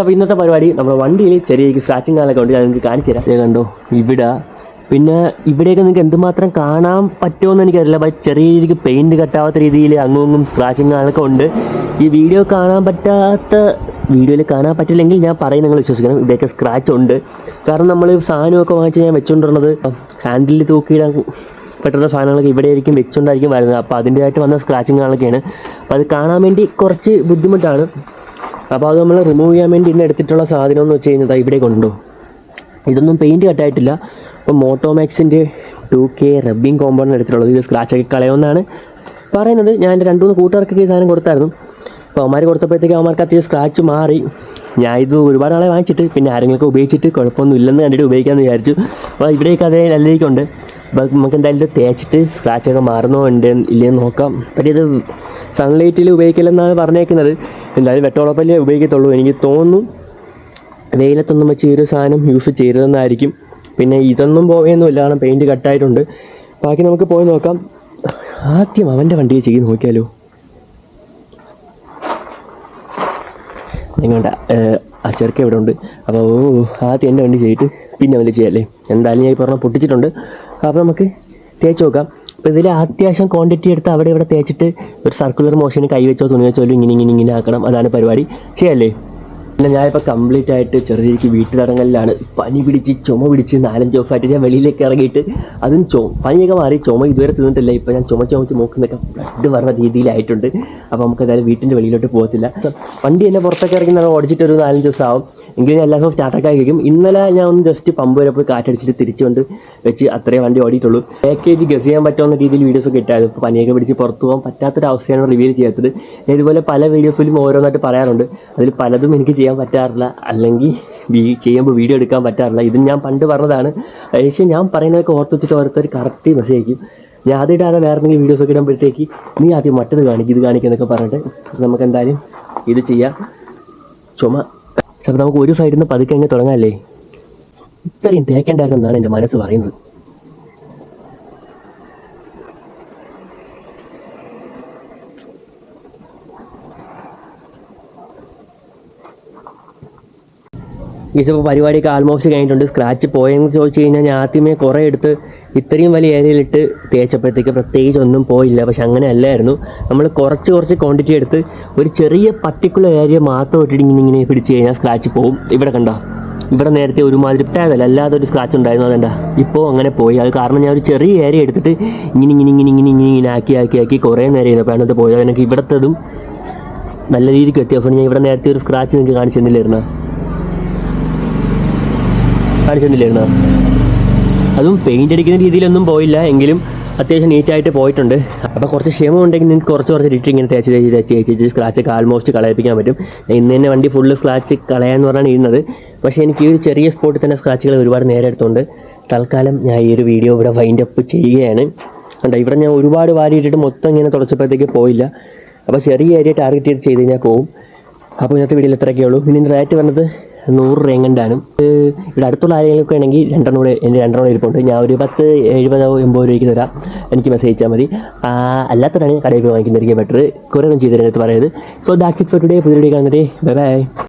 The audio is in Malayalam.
അപ്പോൾ ഇന്നത്തെ പരിപാടി നമ്മുടെ വണ്ടിയിൽ ചെറിയ സ്ക്രാച്ചിങ് കാലൊക്കെ ഉണ്ട്. ഞാൻ നിങ്ങൾക്ക് കാണിച്ചു തരാം. കണ്ടോ ഇവിടെ. പിന്നെ ഇവിടെയൊക്കെ നിങ്ങൾക്ക് എന്തുമാത്രം കാണാൻ പറ്റുമെന്ന് എനിക്കറിയില്ല. ബൈ ചെറിയ രീതിക്ക് പെയിന്റ് കട്ടാവാത്ത രീതിയിൽ അങ്ങും ഇങ്ങും സ്ക്രാച്ചിങ് കാലൊക്കെ ഉണ്ട്. ഈ വീഡിയോ കാണാൻ പറ്റാത്ത വീഡിയോയിൽ കാണാൻ പറ്റില്ലെങ്കിൽ ഞാൻ പറയും നിങ്ങൾ വിശ്വസിക്കണം. ഇവിടെയൊക്കെ സ്ക്രാച്ച് ഉണ്ട്. കാരണം നമ്മൾ സാധനമൊക്കെ വാങ്ങിച്ച് ഞാൻ വെച്ചുകൊണ്ടിരുന്നത് ഹാൻഡിൽ തൂക്കിയിടാൻ പെട്ടെന്ന് സാധനങ്ങളൊക്കെ ഇവിടെ ആയിരിക്കും വെച്ചുകൊണ്ടായിരിക്കും വരുന്നത്. അപ്പോൾ അതിന്റെതായിട്ട് വന്ന സ്ക്രാച്ചിങ് സ്ക്രാച്ചിങ്ങുകളൊക്കെയാണ് അപ്പോൾ അത് കാണാൻ വേണ്ടി കുറച്ച് ബുദ്ധിമുട്ടാണ്. അപ്പോൾ അത് നമ്മൾ റിമൂവ് ചെയ്യാൻ വേണ്ടി ഇന്ന് എടുത്തിട്ടുള്ള സാധനം എന്ന് വെച്ച് കഴിഞ്ഞാൽ ഇവിടെ കൊണ്ടോ. ഇതൊന്നും പെയിന്റ് കട്ടായിട്ടില്ല. അപ്പോൾ മോട്ടോമാക്സിന്റെ ടു കെ റബ്ബിങ് കോമ്പൗണ്ട് എടുത്തിട്ടുള്ളത്. ഇത് സ്ക്രാച്ചൊക്കെ കളയുമെന്നാണ് പറയുന്നത്. ഞാൻ എന്റെ രണ്ട് മൂന്ന് കൂട്ടുകാർക്കൊക്കെ ഈ സാധനം കൊടുത്തായിരുന്നു. അപ്പോൾ അവന്മാർ കൊടുത്തപ്പോഴത്തേക്ക് അവന്മാർക്ക് അത്യാവശ്യം സ്ക്രാച്ച് മാറി. ഞാൻ ഇത് ഒരുപാട് ആളെ വാങ്ങിച്ചിട്ട് പിന്നെ ആരെങ്കിലുമൊക്കെ ഉപയോഗിച്ചിട്ട് കുഴപ്പമൊന്നും ഇല്ലെന്ന് കണ്ടിട്ട് ഉപയോഗിക്കാമെന്ന് വിചാരിച്ചു. അപ്പോൾ ഇവിടെയൊക്കെ അതേ നല്ല രീതിക്കുണ്ട് അപ്പോൾ നമുക്ക് എന്തായാലും ഇത് തേച്ചിട്ട് സ്ക്രാച്ചൊക്കെ മാറുന്നോ ഉണ്ട് ഇല്ലയെന്ന് നോക്കാം. പക്ഷേ ഇത് സൺലൈറ്റിൽ ഉപയോഗിക്കില്ലെന്നാണ് പറഞ്ഞേക്കുന്നത്. എന്തായാലും വെട്ടോളപ്പല്ലേ ഉപയോഗിക്കത്തുള്ളൂ. എനിക്ക് തോന്നുന്നു വെയിലത്തൊന്നും വെച്ച് ഈ ഒരു സാധനം യൂസ് ചെയ്തതെന്നായിരിക്കും പിന്നെ ഇതൊന്നും പോവുകയൊന്നുമില്ല കാരണം പെയിന്റ് കട്ടായിട്ടുണ്ട് ബാക്കി നമുക്ക് പോയി നോക്കാം. ആദ്യം അവന്റെ വണ്ടി ചെയ്ത് നോക്കിയാലോ? നിങ്ങളുടെ ആ ചെറുക്ക ഇവിടെ ഉണ്ട്. അപ്പോൾ ഓ ആദ്യം എന്റെ വണ്ടി ചെയ്തിട്ട് പിന്നെ അവന്റെ ചെയ്യാമല്ലേ എന്തായാലും ഞാൻ ഈ പൊട്ടിച്ചിട്ടുണ്ട്. അപ്പോൾ നമുക്ക് തേച്ച് നോക്കാം. അപ്പോൾ ഇതിൽ അത്യാവശ്യം ക്വാണ്ടിറ്റി എടുത്ത് അവിടെ ഇവിടെ തേച്ചിട്ട് ഒരു സർക്കുലർ മോഷന് കൈ വെച്ചോ തുണി വെച്ചോ ഇങ്ങനെ ഇങ്ങനെ ഇങ്ങനെ ആക്കണം. അതാണ് പരിപാടി. ശരിയല്ലേ? പിന്നെ ഞാനിപ്പോൾ കംപ്ലീറ്റ് ആയിട്ട് ചെറിയ വീട്ടിലിറങ്ങലിലാണ്. പനി പിടിച്ച് ചുമ പിടിച്ച് നാലഞ്ച് ദിവസമായിട്ട് ഞാൻ വെളിയിലേക്ക് ഇറങ്ങിയിട്ട് അതും ചോ പനിയൊക്കെ മാറി ചുമ ഇതുവരെ തിന്നിട്ടില്ല. ഇപ്പോൾ ഞാൻ ചുമ ചുമച്ച് നോക്കുന്നൊക്കെ ബ്ലഡ് വരുന്ന രീതിയിലായിട്ടുണ്ട്. അപ്പോൾ നമുക്ക് എന്തായാലും വീട്ടിന്റെ വെളിയിലോട്ട് പോകത്തില്ല. വണ്ടി എന്നെ പുറത്തൊക്കെ ഇറങ്ങി നമ്മൾ ഓടിച്ചിട്ട് ഒരു നാലഞ്ച് ദിവസം ആവും. ഞാൻ എല്ലാ ദിവസവും സ്റ്റാർട്ടൊക്കെ ആയിരിക്കും ഇന്നലെ ഞാൻ ഒന്ന് ജസ്റ്റ് പമ്പ് വരെ പോയി കാറ്റടിച്ചിട്ട് തിരിച്ചുകൊണ്ട് വെച്ച് അത്രേ വണ്ടി ഓടിയിട്ടുള്ളൂ. പാക്കേജ് ഗസ് ചെയ്യാൻ പറ്റുന്ന രീതിയിൽ വീഡിയോസ് ഒക്കെ ഇട്ടായിരുന്നു. ഇപ്പോൾ പനിയൊക്കെ പിടിച്ച് പുറത്തു പോകാൻ പറ്റാത്തൊരു അവസ്ഥയാണ് റിവ്യൂ ചെയ്യാത്തത്. ഇതുപോലെ പല വീഡിയോസിലും ഓരോന്നായിട്ട് പറയാറുണ്ട്. അതിൽ പലതും എനിക്ക് ചെയ്യാൻ പറ്റാറില്ല. അല്ലെങ്കിൽ ചെയ്യുമ്പോൾ വീഡിയോ എടുക്കാൻ പറ്റാറില്ല. ഇത് ഞാൻ പണ്ട് പറഞ്ഞതാണ്. പക്ഷേ ഞാൻ പറയുന്നതൊക്കെ ഓർത്ത് വെച്ചിട്ട് ഓരോരുത്തർ കറക്റ്റ് മെസ്സേജ് അയക്കും. ഞാൻ ആദ്യമായിട്ട് വേറെ എന്തെങ്കിലും വീഡിയോസ് ഒക്കെ ഇടുമ്പോഴത്തേക്ക് നീ ആദ്യം മറ്റത് കാണിക്കും ഇത് കാണിക്കുന്നൊക്കെ പറഞ്ഞിട്ട് നമുക്ക് എന്തായാലും ഇത് ചെയ്യാം. ചുമ. ചിലപ്പോൾ നമുക്ക് ഒരു സൈഡിൽ നിന്ന് പതുക്കെ അങ്ങ് തുടങ്ങാമല്ലേ ഇത്രയും തേക്കേണ്ടായിരുന്നെന്നാണ് എന്റെ മനസ്സ് പറയുന്നത്. ഇപ്പോൾ പരിപാടിയൊക്കെ ആൾമോസ്റ്റ് കഴിഞ്ഞിട്ടുണ്ട്. സ്ക്രാച്ച് പോയെന്ന് ചോദിച്ചു കഴിഞ്ഞാൽ ഞാൻ ആദ്യമേ കുറേ എടുത്ത് ഇത്രയും വലിയ ഏരിയയിലിട്ട് തേച്ചപ്പോഴത്തേക്ക് പ്രത്യേകിച്ച് ഒന്നും പോയില്ല. പക്ഷെ അങ്ങനെ അല്ലായിരുന്നു. നമ്മൾ കുറച്ച് കുറച്ച് ക്വാണ്ടിറ്റി എടുത്ത് ഒരു ചെറിയ പർട്ടിക്കുലർ ഏരിയ മാത്രം ഇട്ടിട്ട് ഇങ്ങനെ ഇങ്ങനെ പിടിച്ച് കഴിഞ്ഞാൽ സ്ക്രാച്ച് പോവും. ഇവിടെ കണ്ടോ? ഇവിടെ നേരത്തെ ഒരുമാതിരി ഇട്ടായതല്ല അല്ലാതെ ഒരു സ്ക്രാച്ച് ഉണ്ടായിരുന്നു. അതെന്താ? ഇപ്പോൾ അങ്ങനെ പോയി. അത് കാരണം ഞാൻ ഒരു ചെറിയ ഏരിയ എടുത്തിട്ട് ഇങ്ങനെ ഇങ്ങനെ ഇങ്ങനെ ഇങ്ങനെ ഇങ്ങനെ ഇങ്ങനെ ആക്കി ആക്കി ആക്കി കുറേ നേരം ഇരുന്നപ്പോഴാണ് അത് പോയത് എനിക്ക് ഇവിടത്തതും നല്ല രീതിക്ക് വ്യത്യാസമാണ് ഞാൻ ഇവിടെ നേരത്തെ ഒരു സ്ക്രാച്ച് നിങ്ങൾക്ക് കാണിച്ചു തന്നില്ലായിരുന്നോ? കാണിച്ചെന്നില്ലായിരുന്നോ അതും പെയിന്റ് അടിക്കുന്ന രീതിയിലൊന്നും പോയില്ല. എങ്കിലും അത്യാവശ്യം നീറ്റായിട്ട് പോയിട്ടുണ്ട്. അപ്പോൾ കുറച്ച് ക്ഷമ ഉണ്ടെങ്കിൽ നിങ്ങൾക്ക് കുറച്ച് കുറച്ച് ഇട്ട് ഇങ്ങനെ തേച്ച് തേച്ച് തേച്ച് തേച്ച് തേച്ച് സ്ക്രാച്ചൊക്കെ ആൾമോസ്റ്റ് കളയിപ്പിക്കാൻ പറ്റും. ഇന്ന് തന്നെ വണ്ടി ഫുള്ള് സ്ക്രാച്ച് കളയാന്ന് പറഞ്ഞാണ് ഇരുന്നത്. പക്ഷേ എനിക്ക് ഈ ഒരു ചെറിയ സ്പോട്ടിൽ തന്നെ സ്ക്രാച്ചുകൾ ഒരുപാട് നേരെ എടുത്തുകൊണ്ട് തൽക്കാലം ഞാൻ ഈ ഒരു വീഡിയോ ഇവിടെ വൈൻഡ് അപ്പ് ചെയ്യുകയാണ്. കണ്ടോ ഇവിടെ ഞാൻ ഒരുപാട് വാരി ഇട്ടിട്ട് മൊത്തം ഇങ്ങനെ തുടച്ചപ്പോഴത്തേക്ക് പോയില്ല. അപ്പോൾ ചെറിയ ഏരിയ ടാർഗറ്റ് ചെയ്ത് ചെയ്ത് കഴിഞ്ഞാൽ പോവും. അപ്പോൾ ഇന്നത്തെ വീഡിയോയിൽ ഇത്രയൊക്കെ ഉള്ളൂ. ഇതിന്റെ റേറ്റ് വന്നത് നൂറ് രൂപ റേങ്ങണ്ടാണ് ഇവിടെ അടുത്തുള്ള ആരെങ്കിലും ഒക്കെ ആണെങ്കിൽ രണ്ടെണ്ണം കൂടെ എന്റെ രണ്ടെണ്ണം ഇരിപ്പുണ്ട്. ഞാൻ ഒരു പത്ത് എഴുപതോ എൺപതോ രൂപയ്ക്ക് തരാം. എനിക്ക് മെസ്സേജ് അയച്ചാൽ മതി. അല്ലാത്തവരാണെങ്കിൽ കടയിൽ വാങ്ങിക്കുന്നതായിരിക്കും ബെറ്റർ കുറേ ഒന്നും ചെയ്തു തരാൻ പറയുന്നത് so that's it for today പുതിയ കാണുന്നതേ ബൈ ബൈ